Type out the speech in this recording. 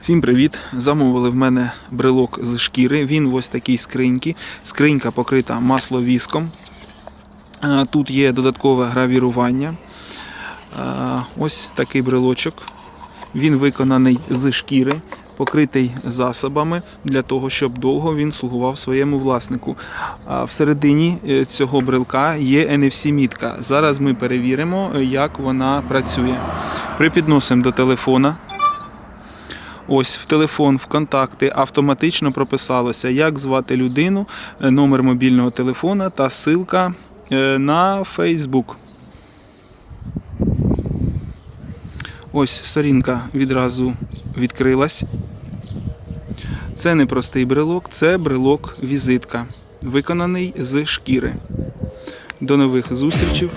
Всім привіт! Замовили в мене брелок з шкіри. Він ось такій скриньці. Скринька покрита масловіском. Тут є додаткове гравірування. Ось такий брелочок. Він виконаний з шкіри, покритий засобами для того, щоб довго він слугував своєму власнику. Всередині е, цього брелка є NFC-мітка. Зараз ми перевіримо, е, як вона працює. Припідносимо до телефона. Ось в телефон, в контакти автоматично прописалося, як звати людину, е, номер мобільного телефона та ссылка е, на Facebook. Ось сторінка відразу відкрилась. Це не простий брелок, це брелок візитка, виконаний з шкіри. До нових зустрічей.